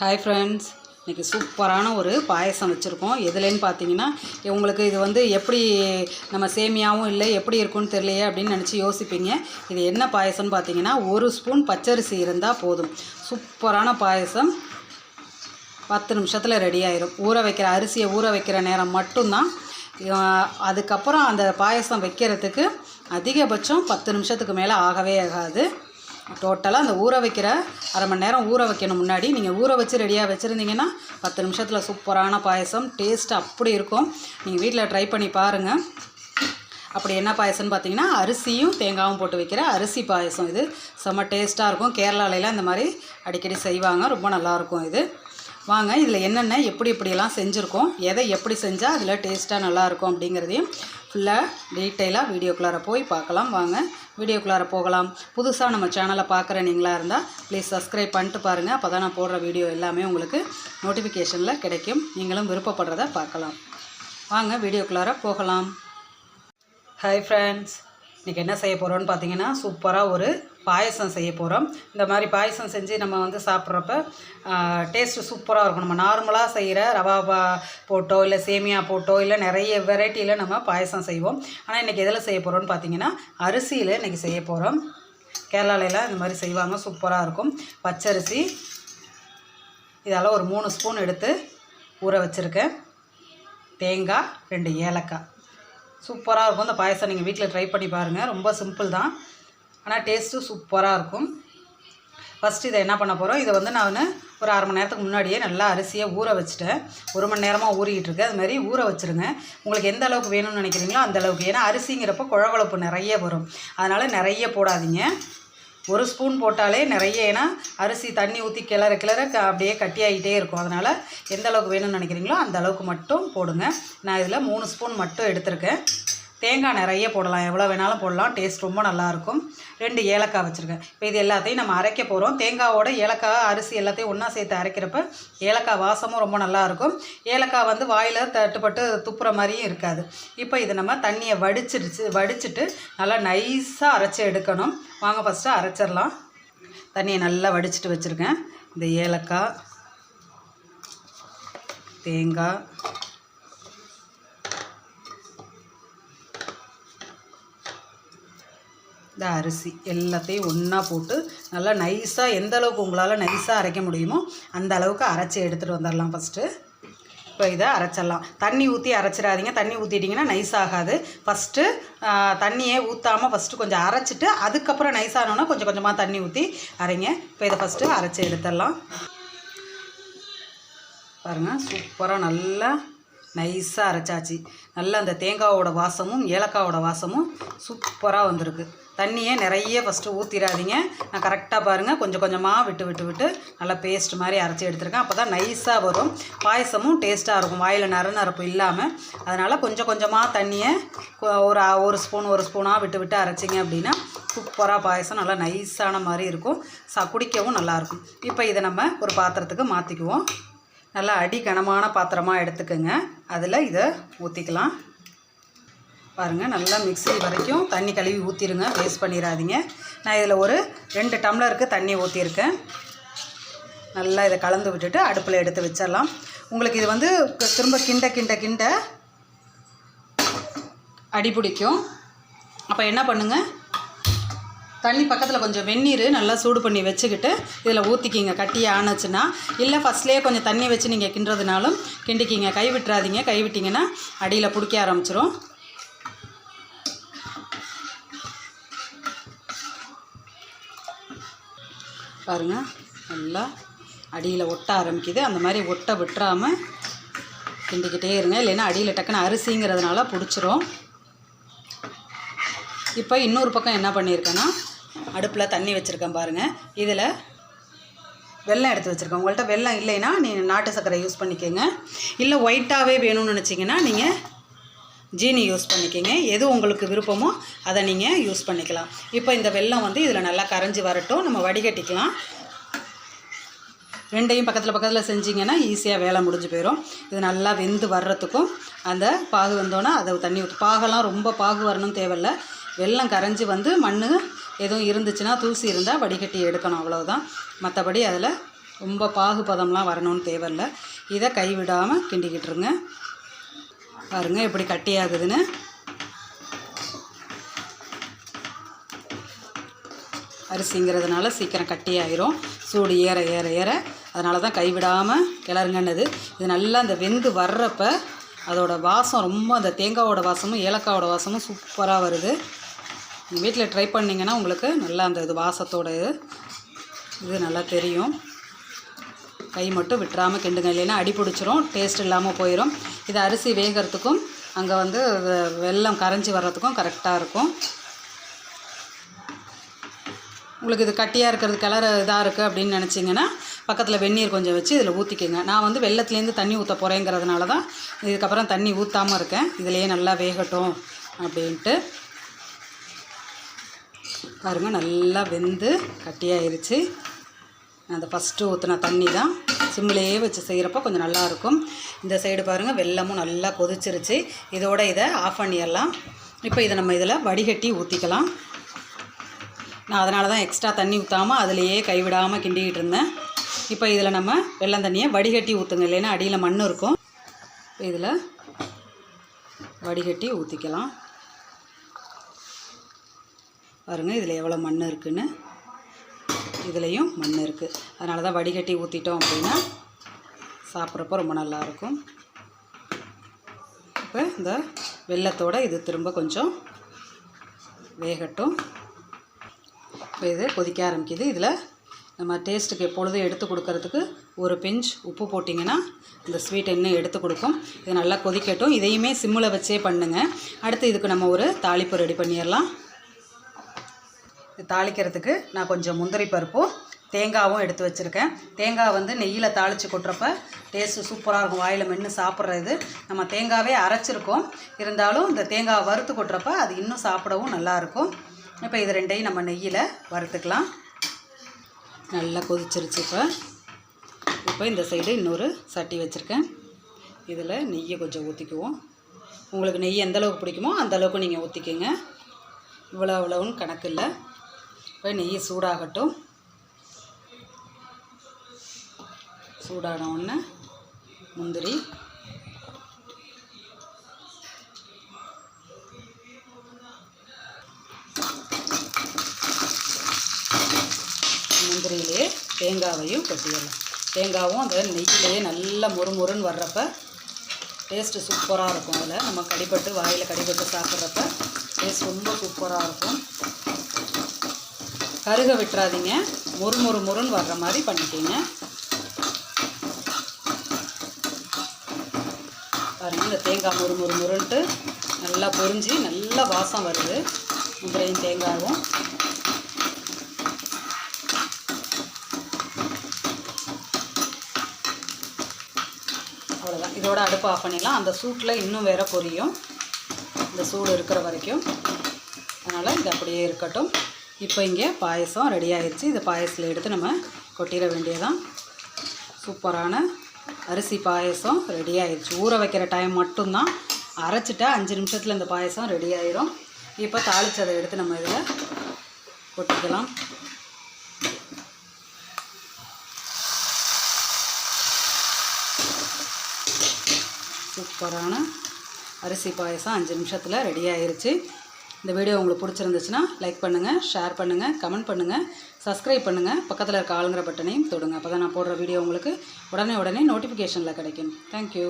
Hi friends இன்றைக்கி சூப்பரான ஒரு பாயசம் வச்சுருக்கோம். எதுலேன்னு பார்த்தீங்கன்னா உங்களுக்கு இது வந்து எப்படி நம்ம சேமியாவும் இல்லை எப்படி இருக்கும்னு தெரியலையே அப்படின்னு நினச்சி யோசிப்பீங்க. இது என்ன பாயசம்னு பார்த்தீங்கன்னா ஒரு ஸ்பூன் பச்சரிசி இருந்தால் போதும். சூப்பரான பாயசம். பத்து நிமிஷத்தில் ரெடி ஆயிரும். ஊற வைக்கிற அரிசியை ஊற வைக்கிற நேரம் மட்டும்தான். அதுக்கப்புறம் அந்த பாயசம் வைக்கிறதுக்கு அதிகபட்சம் பத்து நிமிஷத்துக்கு மேலே ஆகவே ஆகாது. டோட்டலாக அந்த ஊற வைக்கிற அரை மணி நேரம் ஊற வைக்கணும் முன்னாடி. நீங்கள் ஊற வச்சு ரெடியாக வச்சுருந்தீங்கன்னா பத்து நிமிஷத்தில் சூப்பரான பாயசம் டேஸ்ட் அப்படி இருக்கும். நீங்கள் வீட்டில் ட்ரை பண்ணி பாருங்கள் அப்படி என்ன பாயசம்னு பார்த்தீங்கன்னா அரிசியும் தேங்காயும் போட்டு வைக்கிற அரிசி பாயசம் இது. செம்ம டேஸ்ட்டாக இருக்கும். கேரளாலலாம் இந்த மாதிரி அடிக்கடி செய்வாங்க. ரொம்ப நல்லாயிருக்கும் இது. வாங்க இதில் என்னென்ன எப்படி எப்படியெல்லாம் செஞ்சுருக்கோம் எதை எப்படி செஞ்சால் அதில் டேஸ்ட்டாக நல்லாயிருக்கும் அப்படிங்கிறதையும் ஃபுல்லாக டீட்டெயிலாக வீடியோக்குள்ளார போய் பார்க்கலாம். வாங்க வீடியோக்குள்ளார போகலாம். புதுசாக நம்ம சேனலை பார்க்குற நீங்களாக இருந்தால் ப்ளீஸ் சப்ஸ்கிரைப் பண்ணிட்டு பாருங்கள் அப்போ தான் நான் போடுற வீடியோ எல்லாமே உங்களுக்கு நோட்டிஃபிகேஷனில் கிடைக்கும். நீங்களும் விருப்பப்படுறத பார்க்கலாம். வாங்க வீடியோக்குள்ளார போகலாம். ஹாய் ஃப்ரெண்ட்ஸ் இன்றைக்கி என்ன செய்ய போகிறோம்னு பார்த்தீங்கன்னா சூப்பராக ஒரு பாயசம் செய்ய போகிறோம் இந்த மாதிரி பாயசம் செஞ்சு நம்ம வந்து சாப்பிட்றப்ப டேஸ்ட்டு சூப்பராக இருக்கும். நம்ம நார்மலாக செய்கிற ரவா பா போட்டோ இல்லை சேமியா போட்டோ இல்லை நிறைய வெரைட்டியில் நம்ம பாயசம் செய்வோம். ஆனால் இன்றைக்கி எதில் செய்ய போகிறோம்னு பார்த்தீங்கன்னா அரிசியில் இன்றைக்கி செய்ய போகிறோம் கேரளாலலாம் இந்த மாதிரி செய்வாங்க. சூப்பராக இருக்கும். பச்சரிசி இதால் ஒரு மூணு ஸ்பூன் எடுத்து ஊற வச்சுருக்கேன். தேங்காய் ரெண்டு ஏலக்காய். சூப்பராக இருக்கும். இந்த பாயசம் நீங்கள் வீட்டில் ட்ரை பண்ணி பாருங்கள் ரொம்ப சிம்பிள் தான். ஆனால் டேஸ்ட்டு சூப்பராக இருக்கும். ஃபஸ்ட்டு இதை என்ன பண்ண போகிறோம் இதை வந்து நான் ஒரு அரை மணி நேரத்துக்கு முன்னாடியே நல்லா அரிசியை ஊற வச்சுட்டேன். ஒரு மணி நேரமாக ஊறிக்கிட்டு இருக்கு. அது மாதிரி ஊற வச்சுருங்க. உங்களுக்கு எந்த அளவுக்கு வேணும்னு நினைக்கிறீங்களோ அந்த அளவுக்கு. ஏன்னா அரிசிங்கிறப்போ குழகுழப்பு நிறைய வரும். அதனால் நிறைய போடாதீங்க. ஒரு ஸ்பூன் போட்டாலே நிறைய. ஏன்னா அரிசி தண்ணி ஊற்றி கிளற கிளற க- அப்படியே கட்டியாகிட்டே இருக்கும். அதனால் எந்த அளவுக்கு வேணும்னு நினைக்கிறீங்களோ அந்த அளவுக்கு மட்டும் போடுங்க. நான் இதில் மூணு ஸ்பூன் மட்டும் எடுத்திருக்கேன். தேங்காய் நிறைய போடலாம். எவ்வளோ வேணாலும் போடலாம். டேஸ்ட் ரொம்ப நல்லாயிருக்கும். ரெண்டு ஏலக்காய் வச்சுருக்கேன். இப்போ இது எல்லாத்தையும் நம்ம அரைக்க போகிறோம் தேங்காவோட ஏலக்காய் அரிசி எல்லாத்தையும் ஒன்றா சேர்த்து அரைக்கிறப்ப ஏலக்காய் வாசமும் ரொம்ப நல்லாயிருக்கும். ஏலக்காய் வந்து வாயில் தட்டுப்பட்டு துப்புற மாதிரியும் இருக்காது. இப்போ இது நம்ம தண்ணியை வடிச்சிடுச்சு வடிச்சிட்டு நல்லா நைஸாக அரைச்சி எடுக்கணும். வாங்க ஃபஸ்ட்டு அரைச்சிடலாம். தண்ணியை நல்லா வடிச்சிட்டு வச்சுருக்கேன். இந்த ஏலக்காய் தேங்காய் இந்த அரிசி எல்லாத்தையும் ஒன்றா போட்டு நல்லா நைஸாக எந்த அளவுக்கு உங்களால் நைஸாக அரைக்க முடியுமோ அந்த அளவுக்கு அரைச்சி எடுத்துகிட்டு வந்துடலாம் ஃபஸ்ட்டு இப்போ இதை அரைச்சிடலாம். தண்ணி ஊற்றி அரைச்சிடாதீங்க. தண்ணி ஊற்றிட்டிங்கன்னா நைஸ் ஆகாது. ஃபஸ்ட்டு தண்ணியே ஊற்றாமல் ஃபஸ்ட்டு கொஞ்சம் அரைச்சிட்டு அதுக்கப்புறம் நைஸ் ஆனோன்னா கொஞ்சம் கொஞ்சமாக தண்ணி ஊற்றி அரைங்க. இப்போ இதை ஃபஸ்ட்டு அரைச்சி எடுத்துடலாம். பாருங்கள் சூப்பராக நல்லா நைஸாக அரைச்சாச்சு. நல்லா அந்த தேங்காவோட வாசமும் ஏலக்காவோட வாசமும் சூப்பராக வந்திருக்கு. தண்ணியை நிறைய ஃபஸ்ட்டு ஊற்றிடாதீங்க நான் கரெக்டாக பாருங்கள் கொஞ்சம் கொஞ்சமாக விட்டு விட்டு விட்டு நல்லா பேஸ்ட் மாதிரி அரைச்சி எடுத்துருக்கேன். அப்போ தான் நைஸாக வரும். பாயசமும் டேஸ்ட்டாக இருக்கும். வாயில் நர நரப்பு இல்லாமல் அதனால் கொஞ்சம் கொஞ்சமாக தண்ணியை ஒரு ஒரு ஸ்பூன் ஒரு ஸ்பூனாக விட்டு விட்டு அரைச்சிங்க அப்படின்னா சூப்பராக பாயசம் நல்லா நைஸான மாதிரி இருக்கும். ச குடிக்கவும் நல்லாயிருக்கும் இப்போ இதை நம்ம ஒரு பாத்திரத்துக்கு மாற்றிக்குவோம் நல்லா அடி கனமான பாத்திரமாக எடுத்துக்கோங்க. அதில் இதை ஊற்றிக்கலாம் பாருங்கள் நல்லா மிக்ஸி வரைக்கும். தண்ணி கழுவி ஊற்றிடுங்க வேஸ்ட் பண்ணிடாதீங்க. நான் இதில் ஒரு ரெண்டு டம்ளருக்கு தண்ணி ஊற்றிருக்கேன் நல்லா இதை கலந்து விட்டுட்டு அடுப்பில் எடுத்து வச்சிடலாம். உங்களுக்கு இது வந்து திரும்ப கிண்ட கிண்ட கிண்ட அடி பிடிக்கும். அப்போ என்ன பண்ணுங்கள் தண்ணி பக்கத்தில் கொஞ்சம் வெந்நீர் நல்லா சூடு பண்ணி வச்சுக்கிட்டு இதில் ஊற்றிக்கிங்க கட்டி ஆணுச்சுன்னா இல்லை ஃபஸ்ட்லேயே கொஞ்சம் தண்ணி வச்சு நீங்கள் கிண்டுறதுனாலும் கிண்டிக்கிங்க. கை விட்டுறாதீங்க. கை விட்டிங்கன்னா அடியில் பிடிக்க ஆரம்பிச்சிரும். பாருங்கள் நல்லா அடியில் ஒட்ட ஆரம்பிக்குது. அந்த மாதிரி ஒட்ட விட்டுறாமல் கிண்டிக்கிட்டே இருங்க. இல்லைன்னா அடியில் டக்குன்னு அரிசிங்கிறதுனால பிடிச்சிரும். இப்போ இன்னொரு பக்கம் என்ன பண்ணியிருக்கேன்னா அடுப்பில் தண்ணி வச்சுருக்கேன் பாருங்கள் இதில் வெள்ளம் எடுத்து வச்சுருக்கேன். உங்கள்கிட்ட வெள்ளம் இல்லைன்னா நீங்கள் நாட்டு சர்க்கரை யூஸ் பண்ணிக்கோங்க. இல்லை ஒயிட்டாகவே வேணும்னு நினச்சிங்கன்னா நீங்கள் ஜீனி யூஸ் பண்ணிக்கிங்க. எது உங்களுக்கு விருப்பமோ அதை நீங்கள் யூஸ் பண்ணிக்கலாம். இப்போ இந்த வெல்லம் வந்து இதில் நல்லா கரைஞ்சி வரட்டும். நம்ம வடிகட்டிக்கலாம். ரெண்டையும் பக்கத்தில் பக்கத்தில் செஞ்சிங்கன்னா ஈஸியாக வேலை முடிஞ்சு போயிடும் இது நல்லா வெந்து வர்றதுக்கும் அந்த பாகு வந்தோன்னே அதை தண்ணி ஊற்று பாகெல்லாம் ரொம்ப பாகு வரணும் தேவையில்ல. வெல்லம் கரைஞ்சி வந்து மண் எதுவும் இருந்துச்சுன்னா தூசி இருந்தால் வடிகட்டி எடுக்கணும் அவ்வளோதான் மற்றபடி அதில் ரொம்ப பாகுபதம்லாம் வரணும்னு தேவையில்ல. இதை கைவிடாமல் கிண்டிக்கிட்டுருங்க பாருங்கள் எப்படி கட்டியாகுதுன்னு. அரிசிங்கிறதுனால சீக்கிரம் கட்டியாயிரும். சூடு ஏற ஏற ஏற. அதனால தான் கைவிடாமல் கிளறுங்கன்னது இது நல்லா அந்த வெந்து வர்றப்ப அதோட வாசம் ரொம்ப அந்த தேங்காவோட வாசமும் ஏலக்காவோட வாசமும் சூப்பராக வருது. நீங்கள் வீட்டில் ட்ரை பண்ணிங்கன்னா உங்களுக்கு நல்லா அந்த இது வாசத்தோட இது நல்லா தெரியும். கை மட்டும் விட்டுறாமல் கிண்டுங்க. இல்லைன்னா அடி பிடிச்சிரும் டேஸ்ட் இல்லாமல் போயிடும் இது அரிசி வேகிறதுக்கும் அங்கே வந்து வெ- வெல்லம் கரைஞ்சி வர்றதுக்கும் கரெக்டாக இருக்கும். உங்களுக்கு இது கட்டியாக இருக்கிறது கலர் இதாக இருக்குது அப்படின்னு நினச்சிங்கன்னா பக்கத்தில் வெந்நீர் கொஞ்சம் வச்சு இதில் ஊற்றிக்கோங்க நான் வந்து வெள்ளத்துலேருந்து தண்ணி ஊற்ற போகிறேங்கிறதுனால தான் இதுக்கப்புறம் தண்ணி ஊற்றாமல் இருக்கேன். இதுலேயே நல்லா வேகட்டும் அப்படின்ட்டு. பாருங்கள் நல்லா வெந்து கட்டியாயிருச்சு. அந்த ஃபஸ்ட்டு ஊற்றின தண்ணி தான் சிம்மிலேயே வச்சு செய்கிறப்ப கொஞ்சம் நல்லாயிருக்கும். இந்த சைடு பாருங்கள் வெள்ளமும் நல்லா கொதிச்சிருச்சு. இதோட இதை ஆஃப் பண்ணிடலாம். இப்போ இதை நம்ம இதில் வடிகட்டி ஊற்றிக்கலாம் நான் அதனால தான் எக்ஸ்ட்ரா தண்ணி ஊற்றாமல் அதுலேயே கைவிடாமல் கிண்டிக்கிட்டு இருந்தேன். இப்போ இதில் நம்ம வெள்ளம் தண்ணியை வடிகட்டி ஊற்றுங்க இல்லைன்னா அடியில் மண் இருக்கும். இதில் வடிகட்டி ஊற்றிக்கலாம் பாருங்கள் இதில் எவ்வளோ மண் இருக்குதுன்னு இதுலேயும் மண் இருக்குது அதனால தான் வடிகட்டி ஊற்றிட்டோம் அப்படின்னா சாப்பிட்றப்ப ரொம்ப நல்லாயிருக்கும் இப்போ இந்த வெள்ளத்தோடு இது திரும்ப கொஞ்சம் வேகட்டும். இப்போ இது கொதிக்க ஆரம்பிக்குது. இதில் நம்ம டேஸ்ட்டுக்கு எப்பொழுதும் எடுத்து கொடுக்கறதுக்கு ஒரு பிஞ்ச் உப்பு போட்டிங்கன்னா இந்த ஸ்வீட் இன்னும் எடுத்து கொடுக்கும். இது நல்லா கொதிக்கட்டும். இதையுமே சிம்மில் வச்சே பண்ணுங்கள் அடுத்து இதுக்கு நம்ம ஒரு தாளிப்பு ரெடி பண்ணிடலாம். தாளிக்கிறதுக்கு நான் கொஞ்சம் முந்திரி பருப்பும் தேங்காவும் எடுத்து வச்சுருக்கேன். தேங்காய் வந்து நெய்யில் தாளித்து கொட்டுறப்ப டேஸ்ட்டு சூப்பராக இருக்கும். வாயில் மென்று சாப்பிட்றது நம்ம தேங்காவே அரைச்சிருக்கோம். இருந்தாலும் இந்த தேங்காய் வறுத்து கொட்டுறப்ப அது இன்னும் சாப்பிடவும் நல்லாயிருக்கும் இப்போ இது ரெண்டையும் நம்ம நெய்யில் வறுத்துக்கலாம். நல்லா கொதிச்சிருச்சு இப்போ. இப்போ இந்த சைடு இன்னொரு சட்டி வச்சுருக்கேன். இதில் நெய்யை கொஞ்சம் ஊற்றிக்குவோம் உங்களுக்கு நெய் எந்தளவுக்கு பிடிக்குமோ அந்த அளவுக்கு நீங்கள் ஊற்றிக்கோங்க இவ்வளோ அவ்வளோன்னு கணக்கு இல்லை. இப்போ நெய் சூடாகட்டும். சூடான உடனே முந்திரி. முந்திரியிலே தேங்காவையும் கொட்டிடலாம். தேங்காவும் அந்த நெய்யிலேயே நல்லா முறுமுறுன்னு வர்றப்ப டேஸ்ட்டு சூப்பராக இருக்கும். அதில் நம்ம கடிப்பட்டு வாயில் கடிப்பட்டு சாப்பிட்றப்ப டேஸ்ட் ரொம்ப சூப்பராக இருக்கும். கருக விட்டுறாதீங்க. மொறு மொறு மொறுன்னு வர்ற மாதிரி பண்ணிக்கிங்க. பாருங்கள் இந்த தேங்காய் மொறு மொறு மொறுன்ட்டு நல்லா பொரிஞ்சு நல்லா வாசம் வருது. முந்திரையும் தேங்காயும். அவ்வளோதான் இதோட அடுப்பு ஆஃப் பண்ணிடலாம். அந்த சூட்டில் இன்னும் வேற பொரியும். இந்த சூடு இருக்கிற வரைக்கும். அதனால் இது அப்படியே இருக்கட்டும். இப்போ இங்கே பாயசம் ரெடி ஆகிடுச்சு இந்த பாயசத்தில் எடுத்து நம்ம கொட்டிட வேண்டியதான் சூப்பரான அரிசி பாயசம் ரெடி ஆகிடுச்சு ஊற வைக்கிற டைம் மட்டும்தான். அரைச்சிட்டா அஞ்சு நிமிஷத்தில் இந்த பாயசம் ரெடி ஆயிரும். இப்போ தாளிச்சதை எடுத்து நம்ம இதில் கொட்டிக்கலாம். சூப்பரான அரிசி பாயசம் அஞ்சு நிமிஷத்தில் ரெடி ஆயிடுச்சு இந்த வீடியோ உங்களுக்கு பிடிச்சிருந்துச்சுன்னா லைக் பண்ணுங்கள் ஷேர் பண்ணுங்கள் கமெண்ட் பண்ணுங்கள் சப்ஸ்கிரைப் பண்ணுங்கள் பக்கத்தில் இருக்க ஆளுங்கிற பட்டனையும் தொடுங்க. அப்போ தான் நான் போடுற வீடியோ உங்களுக்கு உடனே உடனே நோட்டிஃபிகேஷனில் கிடைக்கும். தேங்க்யூ